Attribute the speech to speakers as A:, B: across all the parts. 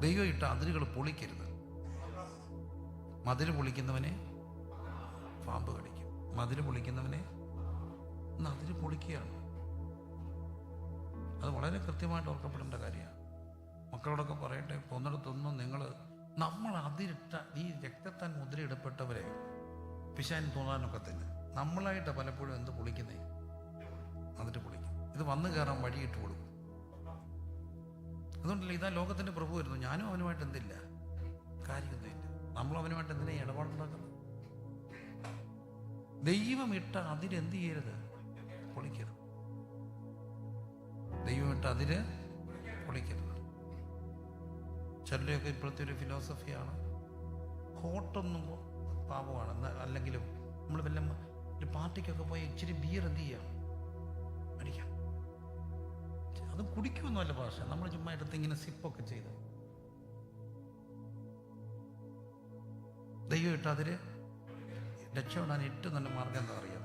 A: ദൈവം ഇട്ട അതിരുകൾ പൊളിക്കരുത്. മതിൽ പൊളിക്കുന്നവനെ പാമ്പ് കടിക്കും. മതിൽ പൊളിക്കുന്നവനെ അതിര് പൊളിക്കുകയാണ്. അത് വളരെ കൃത്യമായിട്ട് ഓർക്കപ്പെടേണ്ട കാര്യമാണ്. മക്കളോടൊക്കെ പറയട്ടെ പോന്നിടത്തൊന്നും നിങ്ങൾ നമ്മൾ അതിരിട്ട ഈ രക്തത്താൻ മുദ്രയിടപ്പെട്ടവരെ പിശാൻ തോന്നാനൊക്കെ തന്നെ നമ്മളായിട്ട് പലപ്പോഴും എന്ത് പൊളിക്കുന്നേ? അതിര് പൊളിക്കും. ഇത് വന്നു കയറാൻ വഴിയിട്ട് കൊടുക്കും. അതുകൊണ്ടല്ല ഇതാ ലോകത്തിന്റെ പ്രഭു വരുന്നു. ഞാനും അവനുമായിട്ട് എന്തില്ല? കാര്യമൊന്നുമില്ല നമ്മൾ അവനുമായിട്ട് എന്തിനാ ഇടപാടുണ്ടാക്കുന്നത് ദൈവം ഇട്ട അതിരെന്ത് ചെയ്യരുത്? പൊളിക്കരുത്. ദൈവം ഇട്ട അതിര് പൊളിക്കരുത്. ചിലരെയൊക്കെ ഇപ്പോഴത്തെ ഒരു ഫിലോസഫിയാണ് കോട്ടൊന്നും പാപമാണ്. അല്ലെങ്കിലും നമ്മൾ വല്ല ഒരു പാർട്ടിക്കൊക്കെ പോയി ഇച്ചിരി ബിയർ എന്ത് ചെയ്യാം? അത് കുടിക്കുമെന്നല്ല ഭാഷ. നമ്മൾ ചുമ്മാ എടുത്ത് ഇങ്ങനെ സിപ്പൊക്കെ ചെയ്ത്. ദൈവം ഇട്ട് അതിൽ രക്ഷപ്പെടാൻ ഏറ്റവും നല്ല മാർഗം എന്താ അറിയാം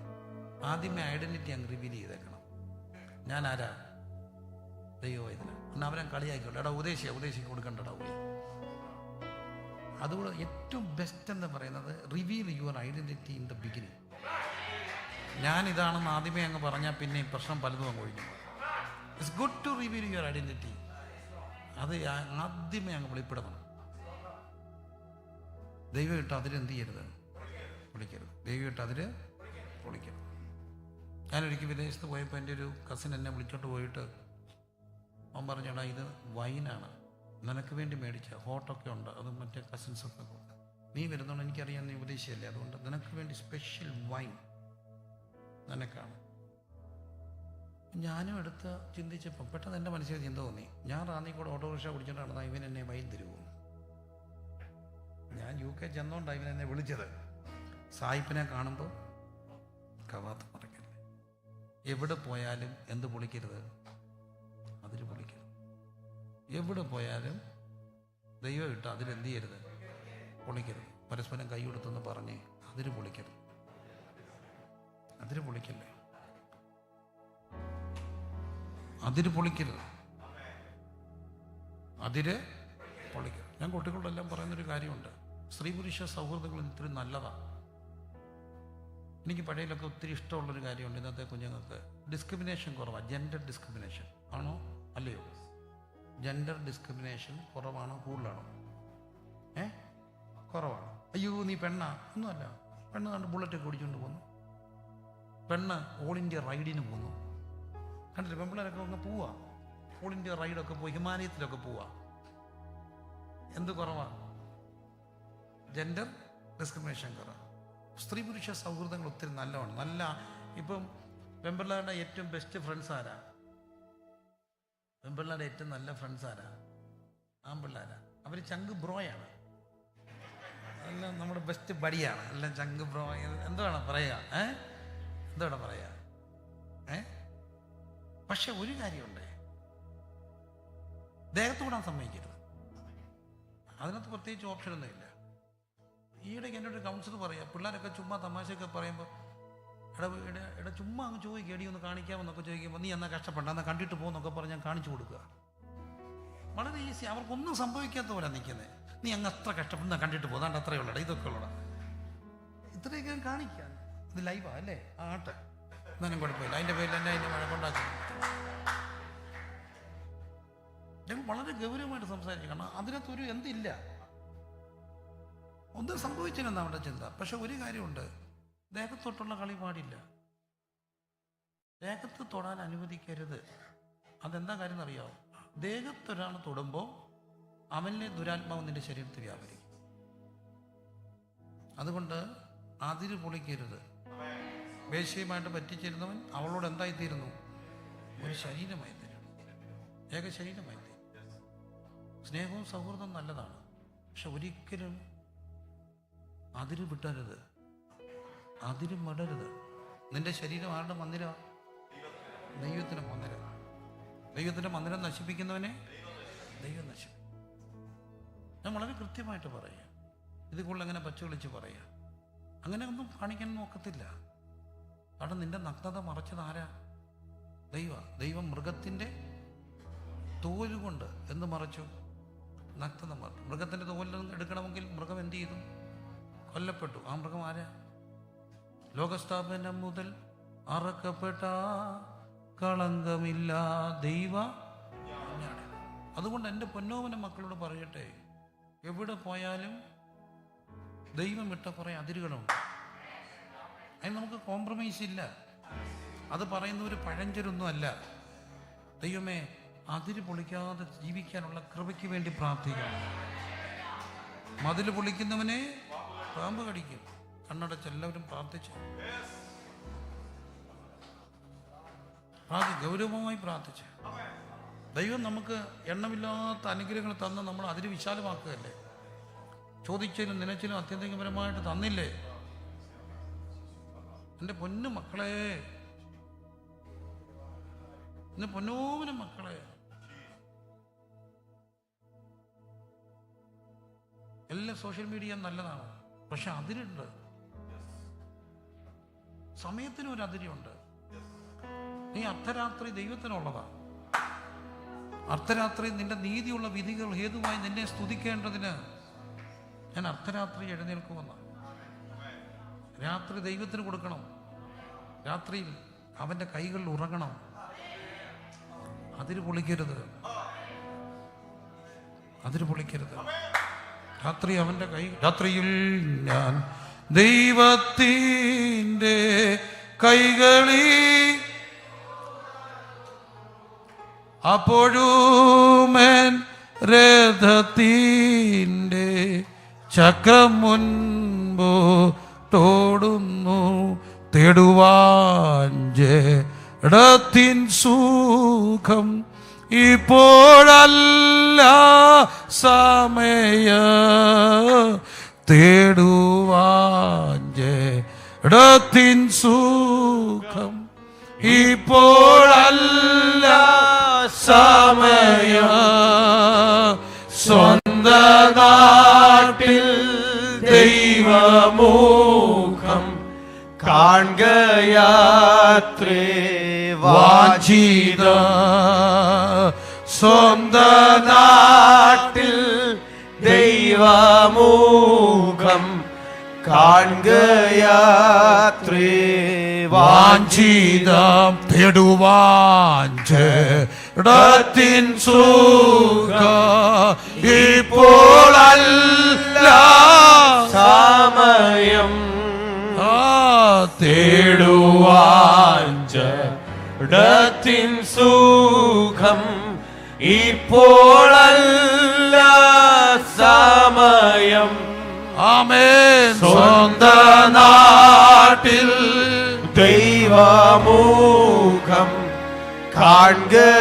A: ആദ്യമേ ഐഡന്റിറ്റി അങ്ങ് റിവീൽ ചെയ്തേക്കണം. ഞാൻ ആരാ? ദൈവം ദൈവവൈദ്യന എന്നാൽ അവരെ കളിയാക്കിക്കോട്ടെ. എടാ ഉപദേശിയ. ഉദ്ദേശിക്ക് കൊടുക്കണ്ടടാ ഉള്ളി അതുകൊണ്ട് ഏറ്റവും ബെസ്റ്റ് എന്ന് പറയുന്നത്? Reveal your identity in the beginning ഞാൻ ഇതാണെന്ന് ആദ്യമേ അങ്ങ് പറഞ്ഞാൽ പിന്നെ പ്രശ്നം പലതും അങ്ങ് ഒഴിഞ്ഞു. It's good to reveal your identity അത് ആദ്യമേ അങ്ങ് വെളിപ്പെടുത്തണം. ദൈവം ഇട്ട് അതിലെന്ത് ചെയ്യരുത്? വിളിക്കരുത് ദൈവം ഇട്ട് അതിൽ വിളിക്കരുത് ഞാനൊരിക്കൽ വിദേശത്ത് പോയപ്പോൾ എന്റെ ഒരു കസിൻ എന്നെ വിളിച്ചോട്ട് പോയിട്ട് അവൻ പറഞ്ഞടാ ഇത് വൈനാണ്. നിനക്ക് വേണ്ടി മേടിച്ച ഹോട്ടൊക്കെ ഉണ്ട്. അത് മറ്റേ കസിൻസൊക്കെ കൊടുത്തു നീ വരുന്നതുകൊണ്ട് എനിക്കറിയാം നീ ഉപദേശിച്ചല്ലേ അതുകൊണ്ട് നിനക്ക് വേണ്ടി സ്പെഷ്യൽ വൈൻ നിനക്കാണ്. ഞാനും എടുത്ത് ചിന്തിച്ചപ്പോൾ പെട്ടെന്ന് എന്റെ മനസ്സിൽ ചിന്ത തോന്നി. ഞാൻ റാന്നി കൂടെ ഓട്ടോറിക്ഷ പിടിച്ചിട്ട് നടന്നാൽ ഇവൻ എന്നെ വൈൻ തരുമോ ഞാൻ യു കെ ചെന്നോണ്ട് ഇവൻ എന്നെ വിളിച്ചത്. സായിപ്പിനെ കാണുമ്പോൾ കവാത്ത് മറക്കല്ലേ എവിടെ പോയാലും എന്ത് പൊളിക്കരുത്? അതിൽ പൊളിക്കരുത്. എവിടെ പോയാലും ദൈവം ഇട്ട് അതിലെന്ത് ചെയ്യരുത്? പൊളിക്കരുത്. പരസ്പരം കൈ കൊടുത്തെന്ന് പറഞ്ഞ് അതിന് പൊളിക്കരുത്. അതിന് പൊളിക്കല്ലേ? അതിര് പൊളിക്കരുത്. അതിര് പൊളിക്കരുത്. ഞാൻ കുട്ടികളോടെല്ലാം പറയുന്നൊരു കാര്യമുണ്ട്. സ്ത്രീ പുരുഷ സൗഹൃദങ്ങൾ ഇത്തിരി നല്ലതാണ് എനിക്ക് പഴയതിലൊക്കെ ഒത്തിരി ഇഷ്ടമുള്ളൊരു കാര്യമുണ്ട്. ഇന്നത്തെ കുഞ്ഞുങ്ങൾക്ക് ഡിസ്ക്രിമിനേഷൻ കുറവാണ് ജെൻഡർ ഡിസ്ക്രിമിനേഷൻ. ആണോ? അല്ലയോ? ജെൻഡർ ഡിസ്ക്രിമിനേഷൻ കുറവാണോ? കൂടുതലാണോ? ഏ? കുറവാണ്. അയ്യോ നീ പെണ്ണാ? ഒന്നുമല്ല. പെണ്ണ് കണ്ട് ബുള്ളറ്റ് ഓടിച്ചുകൊണ്ട് പോകുന്നു പെണ്ണ് ഓൾ ഇന്ത്യ റൈഡിന് പോകുന്നു കണ്ടില്ല? പെമ്പിള്ളേരൊക്കെ അങ്ങ് പോവാ. ഓൾ ഇന്ത്യ റൈഡൊക്കെ പോയി ഹിമാലയത്തിലൊക്കെ പോവാ. എന്ത് കുറവാ? ജെൻഡർ ഡിസ്ക്രിമിനേഷൻ കുറവ്. സ്ത്രീ പുരുഷ സൗഹൃദങ്ങൾ ഒത്തിരി നല്ലതാണ് നല്ല ഇപ്പം പെമ്പിള്ളേരുടെ ഏറ്റവും ബെസ്റ്റ് ഫ്രണ്ട്സ് ആരാ? പെമ്പിള്ളേരുടെ ഏറ്റവും നല്ല ഫ്രണ്ട്സ് ആരാ? ആമ്പിള്ളേരാ അവർ ചങ്ക് ബ്രോയാണ് എല്ലാം നമ്മുടെ ബെസ്റ്റ് ബഡിയാണ് എല്ലാം ചങ്ക് ബ്രോ എന്താണ് പറയുക ഏ? എന്താണ് പറയുക ഏ? പക്ഷെ ഒരു കാര്യമുണ്ട്. ദേഹത്ത് കൂടാൻ സമ്മതിക്കരുത്. അതിനകത്ത് പ്രത്യേകിച്ച് ഓപ്ഷനൊന്നുമില്ല ഈയിടയ്ക്ക് എന്റെ ഒരു കൗൺസിലർ പറയാം പിള്ളേരൊക്കെ ചുമ്മാ തമാശയൊക്കെ പറയുമ്പോൾ എടാ എടാ ചുമ്മാ അങ്ങ് ചോദിക്കുക എടി ഒന്ന് കാണിക്കാമെന്നൊക്കെ ചോദിക്കുമ്പോൾ നീ എന്നാ കഷ്ടപ്പെട്ട എന്നാൽ കണ്ടിട്ട് പോകുന്നൊക്കെ പറഞ്ഞ് ഞാൻ കാണിച്ചു കൊടുക്കുക. വളരെ ഈസി അവർക്കൊന്നും സംഭവിക്കാത്ത പോലെ നിൽക്കുന്നത് നീ അങ്ങ് അത്ര കഷ്ടപ്പെടുന്ന കണ്ടിട്ട് പോകാണ്ട് അത്രയുള്ളടാ ഇതൊക്കെ ഉള്ളടാ. ഇത്രയൊക്കെ ഞാൻ കാണിക്കാം ഇത് ലൈവാ അല്ലേ? ആട്ടെ. എന്നാലും കുഴപ്പമില്ല അതിന്റെ പേരിൽ തന്നെ അതിന്റെ മഴ കൊണ്ടാക്കി. ഞങ്ങൾ വളരെ ഗൗരവമായിട്ട് സംസാരിച്ചു. കാരണം അതിനകത്തൊരു എന്തില്ല. ഒന്നും സംഭവിച്ചില്ലെന്ന് അവരുടെ ചിന്ത. പക്ഷെ ഒരു കാര്യമുണ്ട്. ദേഹത്തൊട്ടുള്ള കളി പാടില്ല. ദേഹത്ത് തൊടാൻ അനുവദിക്കരുത്. അതെന്താ കാര്യം എന്നറിയാമോ ദേഹത്തൊരാൾ തൊടുമ്പോൾ അവനിലെ ദുരാത്മാവ് നിന്റെ ശരീരത്തിൽ വ്യാപരിക്കും. അതുകൊണ്ട് അതിര് പൊളിക്കരുത്. വേശ്യയുമായിട്ട് പറ്റിച്ചിരുന്നവൻ അവളോട് എന്തായിത്തീരുന്നു ഒരു ശരീരമായി തീരും ഏക ശരീരമായി തീരും സ്നേഹവും സൗഹൃദവും നല്ലതാണ്. പക്ഷെ ഒരിക്കലും അതിര് വിട്ടരുത്. അതിര് മടരുത്. നിന്റെ ശരീരം ആരുടെ മന്ദിര? ദൈവത്തിന്റെ മന്ദിരം. ദൈവത്തിന്റെ മന്ദിരം നശിപ്പിക്കുന്നവനെ ദൈവം നശിപ്പിക്കും. ഞാൻ വളരെ കൃത്യമായിട്ട് പറയാം. ഇത് കൂടുതൽ അങ്ങനെ പച്ച വിളിച്ച് പറയാം. അങ്ങനെ ഒന്നും കാണിക്കാൻ നോക്കത്തില്ല കാരണം നിന്റെ നഗ്നത മറച്ചത് ആരാ? ദൈവ ദൈവം മൃഗത്തിന്റെ തോലുകൊണ്ട് എന്ത് മറച്ചു? നഗ്നത മറച്ചു മൃഗത്തിന്റെ തോലിൽ എടുക്കണമെങ്കിൽ മൃഗം എന്ത് ചെയ്തു? കൊല്ലപ്പെട്ടു. ആ മൃഗം ആരാ? ലോകസ്ഥാപനം മുതൽ അറക്കപ്പെട്ട കളങ്കമില്ല ദൈവ. അതുകൊണ്ട് എന്റെ പൊന്നോമന മക്കളോട് പറയട്ടെ. എവിടെ പോയാലും ദൈവം വിട്ട കുറേ അതിരുകളുണ്ട്. അതിന് നമുക്ക് കോംപ്രമൈസ് ഇല്ല. അത് പറയുന്ന ഒരു പഴഞ്ചൊരൊന്നും അല്ല. ദൈവമേ അതിര് പൊളിക്കാതെ ജീവിക്കാനുള്ള കൃപയ്ക്ക് വേണ്ടി പ്രാർത്ഥിക്കണം. മതിൽ പൊളിക്കുന്നവനെ പാമ്പ് കടിക്കും. കണ്ണടച്ച് എല്ലാവരും പ്രാർത്ഥിച്ചു. പ്രാർത്ഥി ഗൗരവമായി പ്രാർത്ഥിച്ചു. ദൈവം നമുക്ക് എണ്ണമില്ലാത്ത അനുഗ്രഹങ്ങൾ തന്ന് നമ്മൾ അതിര് വിശാലമാക്കുകയല്ലേ? ചോദിച്ചതിനും നിലച്ചിലും അത്യന്തികപരമായിട്ട് തന്നില്ലേ? എന്റെ പൊന്നു മക്കളെ. എന്റെ പൊന്നോമന മക്കളെ. എല്ലാ സോഷ്യൽ മീഡിയ നല്ലതാണ്. പക്ഷെ അതിരുണ്ട്. സമയത്തിന് ഒരു അതിരുണ്ട്. നീ അർദ്ധരാത്രി ദൈവത്തിനുള്ളതാ. അർദ്ധരാത്രി നിന്റെ നീതിയുള്ള വിധികൾ ഹേതുവായി നിന്നെ സ്തുതിക്കേണ്ടതിന് ഞാൻ അർദ്ധരാത്രി എഴുന്നേൽക്കുമെന്ന. രാത്രി ദൈവത്തിന് കൊടുക്കണം. രാത്രിയിൽ അവന്റെ കൈകളിൽ ഉറങ്ങണം. അതിന് പൊളിക്കരുത്. അതിന് പൊളിക്കരുത്. രാത്രി അവന്റെ കൈ രാത്രിയിൽ ഞാൻ ദൈവത്തിന്റെ കൈകളിൽ അപ്പോഴുമേൻ രഥത്തിന്റെ ചക്രം മുൻപോ തോടുന്നു തേടുവാൻ ജഡത്തിൻ സുഖം ഇപ്പോഴല്ല സമയ. തേടുവാൻ ജഡത്തിൻ സുഖം ഇപ്പോഴല്ല സമയ. സ്വന്ത നാട്ടിൽ ദൈവമുഖം
B: കാൺകയാത്രേ
A: വാഞ്ചിത സ്വന്ത
B: നാട്ടിൽ ദൈവമുഖം കാൺകയാത്രേ
A: വാഞ്ചിതം തേടുവാഞ്ചിടത്തിൻ സുഖ ഇപ്പോഴല്ല
B: സമയം
A: ആ
B: തേടുവാഞ്ച ഇടത്തിൻ സുഖം ഇപ്പോഴല്ല സമയം.
A: ആമേൻ. സ്വന്ത
B: സ്വന്ത
A: നാട്ടിൽ
B: ദൈവമുഖം കാൺകയാത്രേ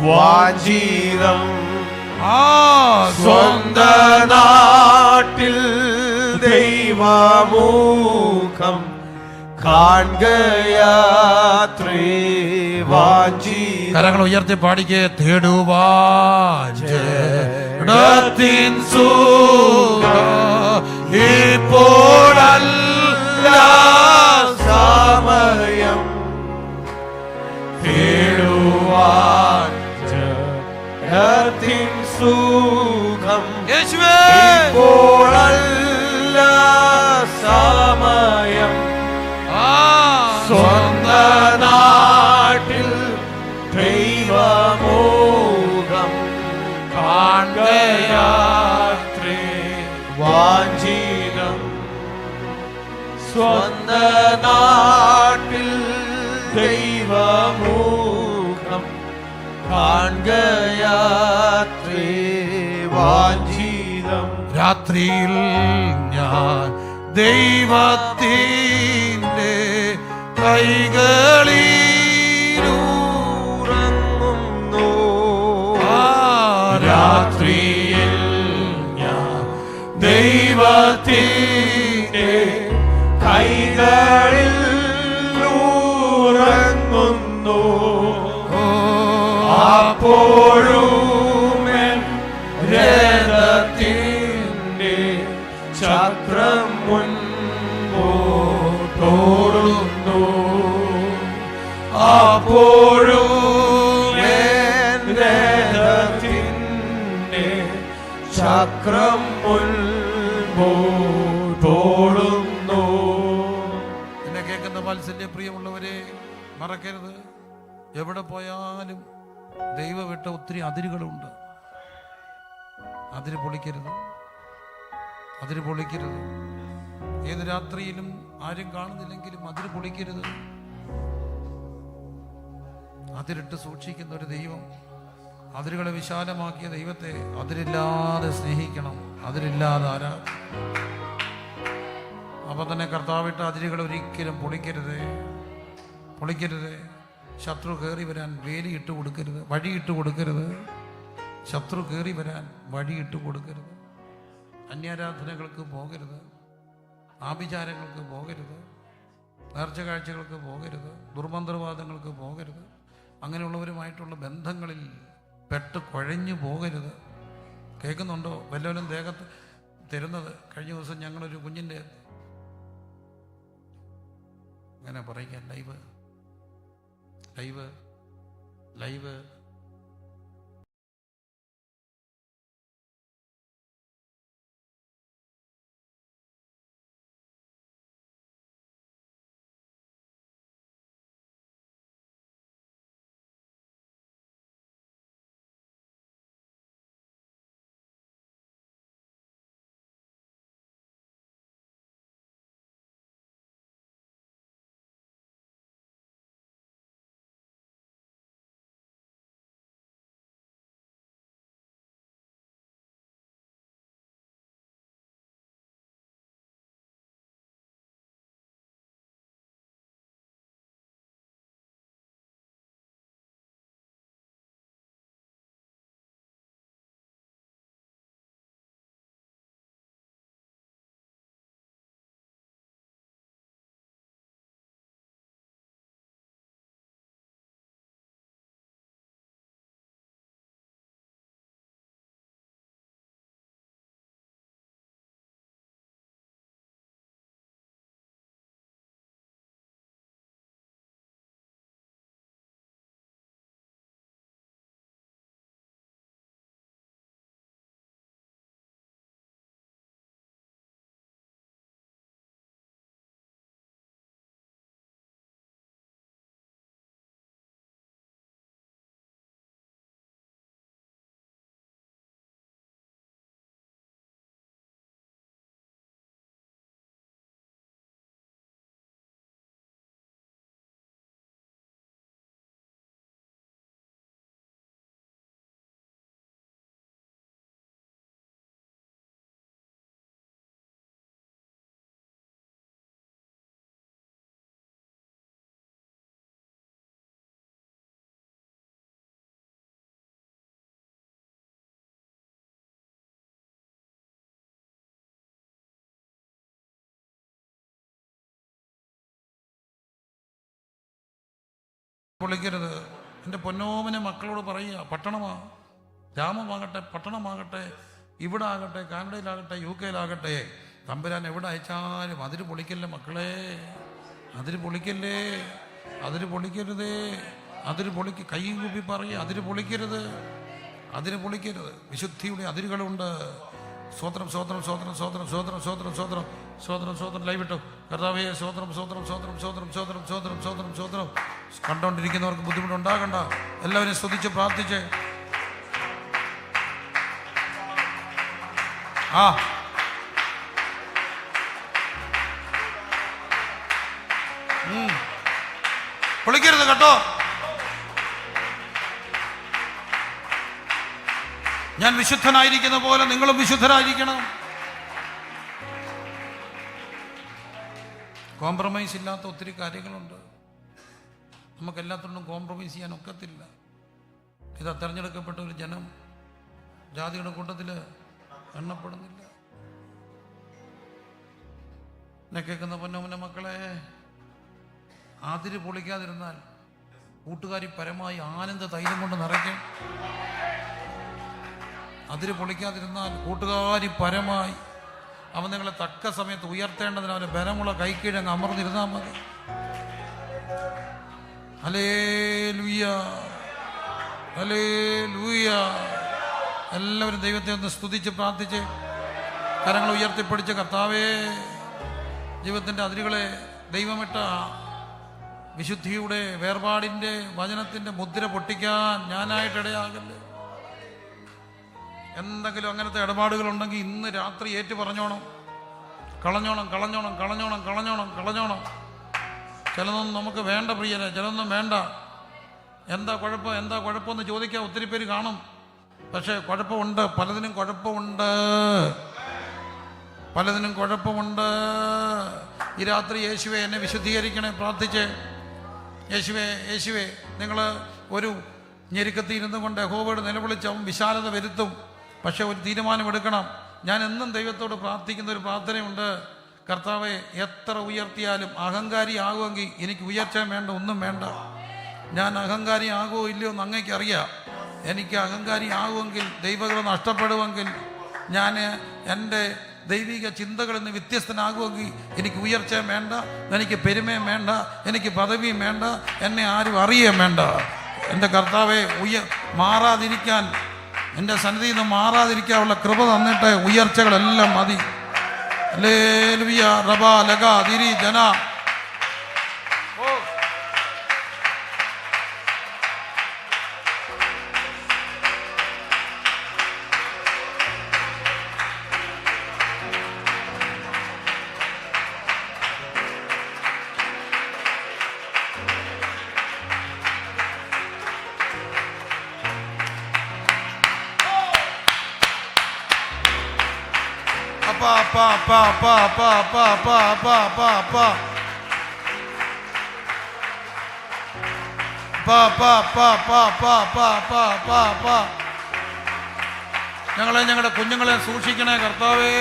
B: വാഞ്ചീതം
A: ആ
B: സ്വന്ത നാട്ടിൽ ദൈവമുഖം കാൺകയാത്രേ വാഞ്ചി
A: കരങ്ങൾ ഉയർത്തി പാടിക്ക് തേടുവാൻ. സൂ ഇപ്പോഴല്ല.
B: കാൺകയാത്രേ
A: രാത്രിയിൽ ഞാൻ ദൈവത്തിന്റെ കൈകളിലൂറങ്ങുന്നു. രാത്രിയിൽ ഞാൻ
B: ദൈവത്തിന്റെ കൈകളിൽ രഥത്തിന്റെ ചക്രം മുൻപോടുന്നു അപ്പോഴും രഥത്തിൻ ചക്രം മുൻപോടുന്നു
A: എന്നെ കേൾക്കുന്ന വാത്സല്യ പ്രിയമുള്ളവരെ മറക്കരുത്. എവിടെ പോയാലും ദൈവം വിട്ട ഒത്തിരി അതിരുകളുണ്ട്. അതിര് പൊളിക്കരുത്. അതിര് പൊളിക്കരുത്. ഏത് രാത്രിയിലും ആരും കാണുന്നില്ലെങ്കിലും അതിര് പൊളിക്കരുത്. അതിരിട്ട് സൂക്ഷിക്കുന്ന ഒരു ദൈവം അതിരുകളെ വിശാലമാക്കിയ ദൈവത്തെ അതിരില്ലാതെ സ്നേഹിക്കണം. അതിരില്ലാതെ ആരാ? അപ്പൊ തന്നെ കർത്താവിട്ട അതിരുകൾ ഒരിക്കലും പൊളിക്കരുത്. പൊളിക്കരുത്. ശത്രു കയറി വരാൻ വേലി ഇട്ട് കൊടുക്കരുത്. വഴി കൊടുക്കരുത്. ശത്രു കയറി വരാൻ വഴിയിട്ട് കൊടുക്കരുത്. അന്യാരാധനകൾക്ക് പോകരുത്. ആഭിചാരങ്ങൾക്ക് പോകരുത്. നേർച്ച കാഴ്ചകൾക്ക് പോകരുത്. ദുർമന്ത്രവാദങ്ങൾക്ക് പോകരുത്. അങ്ങനെയുള്ളവരുമായിട്ടുള്ള ബന്ധങ്ങളിൽ പെട്ട് കുഴഞ്ഞു പോകരുത്. കേൾക്കുന്നുണ്ടോ? വല്ലവരും ദേഹത്ത് തരുന്നത്? കഴിഞ്ഞ ദിവസം ഞങ്ങളൊരു കുഞ്ഞിന്റെ അങ്ങനെ പറയുക ലൈവ് ലൈവ് ലൈവ്. പൊളിക്കരുത് എന്റെ പൊന്നോമനെ മക്കളോട് പറയുക പട്ടണമാ ഗ്രാമമാകട്ടെ പട്ടണമാകട്ടെ ഇവിടെ ആകട്ടെ കാനഡയിലാകട്ടെ യു കെയിലാകട്ടെ തമ്പുരാൻ എവിടെ അയച്ചാലും അതിര് പൊളിക്കല്ലേ മക്കളെ അതിര് പൊളിക്കല്ലേ അതിര് പൊളിക്കരുതേ അതിര് പൊളിക്ക കൈ കൂപ്പി പറയുക അതിര് പൊളിക്കരുത് അതിര് പൊളിക്കരുത് വിശുദ്ധിയുടെ അതിരുകളുണ്ട് സ്വോത്രം സ്വോത്രം സ്വോത്രം സ്വോത്രം സ്വോത്രം സ്വോത്രം സ്വോത്രം സ്വോത്രം സ്വോത്രം ലൈവിട്ടു കർത്താവേ സ്വോത്രം സ്വോത്രം സ്വോത്രം സ്വോത്രം സ്വോത്രം സ്വോത്രം സ്വോത്രം കണ്ടോണ്ടിരിക്കുന്നവർക്ക് ബുദ്ധിമുട്ടുണ്ടാകണ്ട. എല്ലാവരും ശ്രദ്ധിച്ച് പ്രാർത്ഥിച്ച്. ആ. പൊളിക്കരുത് കേട്ടോ. ഞാൻ വിശുദ്ധനായിരിക്കുന്ന പോലെ നിങ്ങളും വിശുദ്ധരായിരിക്കണം. കോംപ്രമൈസ് ഇല്ലാത്ത ഒത്തിരി കാര്യങ്ങളുണ്ട്. നമുക്ക് എല്ലാത്തിനും കോംപ്രമൈസ് ചെയ്യാൻ ഒക്കത്തില്ല. ഇതാ തെരഞ്ഞെടുക്കപ്പെട്ട ഒരു ജനം ജാതിയുടെ കൂട്ടത്തിൽ എണ്ണപ്പെടുന്നില്ല. എന്നെ കേൾക്കുന്ന പൊന്നോമന മക്കളെ അതിര് പൊളിക്കാതിരുന്നാൽ കൂട്ടുകാരി പരമായി ആനന്ദ തൈലം കൊണ്ട് നിറയ്ക്കും. അതിര് പൊളിക്കാതിരുന്നാൽ കൂട്ടുകാരി പരമായി അവൻ നിങ്ങളെ തക്ക സമയത്ത് ഉയർത്തേണ്ടതിന് അവന്റെ ബലമുള്ള കൈക്കീഴങ്ങ് അമർന്നിരുന്നാൽ മതി. എല്ലാവരും ദൈവത്തെ ഒന്ന് സ്തുതിച്ച് പ്രാർത്ഥിച്ച് കരങ്ങൾ ഉയർത്തിപ്പിടിച്ച് കർത്താവേ ജീവിതത്തിന്റെ അതിരുകളെ ദൈവമിട്ട വിശുദ്ധിയുടെ വേർപാടിന്റെ വചനത്തിന്റെ മുദ്ര പൊട്ടിക്കാൻ ഞാനായിട്ട് ഇടയാകല്ലേ? എന്തെങ്കിലും അങ്ങനത്തെ ഇടപാടുകളുണ്ടെങ്കിൽ ഇന്ന് രാത്രി ഏറ്റു പറഞ്ഞോണം. കളഞ്ഞോണം കളഞ്ഞോണം കളഞ്ഞോണം കളഞ്ഞോണം കളഞ്ഞോണം. ചിലതൊന്നും നമുക്ക് വേണ്ട പ്രിയരെ ചിലതൊന്നും വേണ്ട. എന്താ കുഴപ്പം എന്താ കുഴപ്പമെന്ന് ചോദിക്കാൻ ഒത്തിരി പേര് കാണും. പക്ഷേ കുഴപ്പമുണ്ട് പലതിനും കുഴപ്പമുണ്ട്. പലതിനും കുഴപ്പമുണ്ട്. ഈ രാത്രി യേശുവെ എന്നെ വിശുദ്ധീകരിക്കണേ പ്രാർത്ഥിച്ച്. യേശുവെ യേശുവെ നിങ്ങൾ ഒരു ഞെരുക്കത്തിൽ ഇരുന്നു കൊണ്ട് യഹോവയോട് നിലവിളിച്ച് അവൻ വിശാലത വരുത്തും. പക്ഷേ ഒരു തീരുമാനമെടുക്കണം ഞാൻ എന്നും ദൈവത്തോട് പ്രാർത്ഥിക്കുന്ന ഒരു പ്രാർത്ഥനയുണ്ട്. കർത്താവെ എത്ര ഉയർത്തിയാലും അഹങ്കാരി ആകുമെങ്കിൽ എനിക്ക് ഉയർച്ച വേണ്ട ഒന്നും വേണ്ട. ഞാൻ അഹങ്കാരി ആകുമോ ഇല്ലയോ എന്ന് അങ്ങേക്ക് അറിയാം. എനിക്ക് അഹങ്കാരി ആകുമെങ്കിൽ ദൈവകൾ നഷ്ടപ്പെടുമെങ്കിൽ ഞാൻ എന്റെ ദൈവിക ചിന്തകളിൽ നിന്ന് വ്യത്യസ്തനാകുമെങ്കിൽ എനിക്ക് ഉയർച്ചയും വേണ്ട എനിക്ക് പെരുമയും വേണ്ട എനിക്ക് പദവിയും വേണ്ട എന്നെ ആരും അറിയുകയും വേണ്ട. എന്റെ കർത്താവെ ഉയർ മാറാതിരിക്കാൻ എന്റെ സന്നിധിയിൽ നിന്ന് മാറാതിരിക്കാനുള്ള കൃപ തന്നിട്ട് ഉയർച്ചകളെല്ലാം മതി. ले रबा लगा दीरी जना। അപ്പ pa, pa, pa, pa, pa, pa, pa, pa, pa. Pa, pa, pa, pa, pa, pa, pa, pa, pa. ഞങ്ങളെ ഞങ്ങളുടെ കുഞ്ഞുങ്ങളെ സൂക്ഷിക്കണേ കർത്താവേ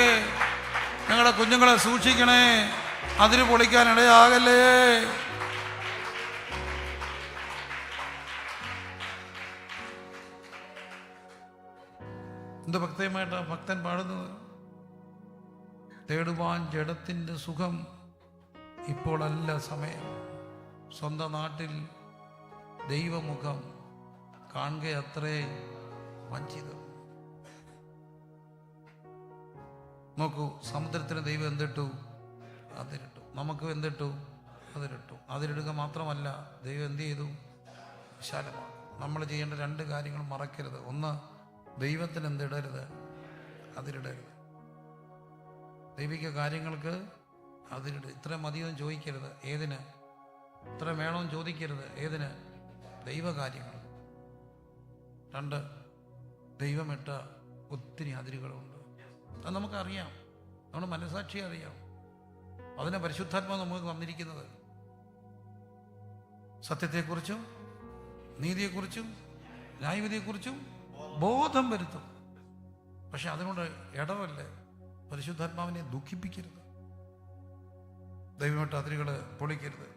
A: ഞങ്ങളുടെ കുഞ്ഞുങ്ങളെ സൂക്ഷിക്കണേ അതിന് പൊളിക്കാൻ ഇടയാകല്ലേ എന്ത് ഭക്തയുമായിട്ടാണ് ഭക്തൻ പാടുന്നത് തേടുവാൻ ജഡത്തിന്റെ സുഖം ഇപ്പോഴല്ല സമയം. സ്വന്തം നാട്ടിൽ ദൈവമുഖം കാണുക അത്രേ വഞ്ചിതം. നോക്കൂ സമുദ്രത്തിന് ദൈവം എന്തിട്ടു? അതിരിട്ടു. നമുക്ക് എന്തിട്ടു? അതിരിട്ടു. അതിരിടുക മാത്രമല്ല ദൈവം എന്ത് ചെയ്തു? വിശാലമാണ് നമ്മൾ ചെയ്യേണ്ട രണ്ട് കാര്യങ്ങൾ മറക്കരുത്. ഒന്ന് ദൈവത്തിന് എന്തിടരുത്? അതിരിടരുത്. ദൈവിക കാര്യങ്ങൾക്ക് അതിന് ഇത്ര മതിയെന്ന് ചോദിക്കരുത്. ഏതിന്? ഇത്ര വേണമെന്ന് ചോദിക്കരുത്. ഏതിന്? ദൈവകാര്യങ്ങൾ. രണ്ട് ദൈവമിട്ട ഒത്തിരി അതിരുകളുണ്ട്. അത് നമുക്കറിയാം. നമ്മുടെ മനസാക്ഷി അറിയാം. അതിനെ പരിശുദ്ധാത്മാവ് നമുക്ക് തന്നിരിക്കുന്നത്. സത്യത്തെക്കുറിച്ചും നീതിയെക്കുറിച്ചും ന്യായവിധിയെക്കുറിച്ചും ബോധം വരുത്തും. പക്ഷെ അതിനോട് ഇടവല്ലേ? പരിശുദ്ധാത്മാവിനെ ദുഃഖിപ്പിക്കരുത്. ദൈവമായിട്ട് അതിരുകൾ പൊളിക്കരുത്.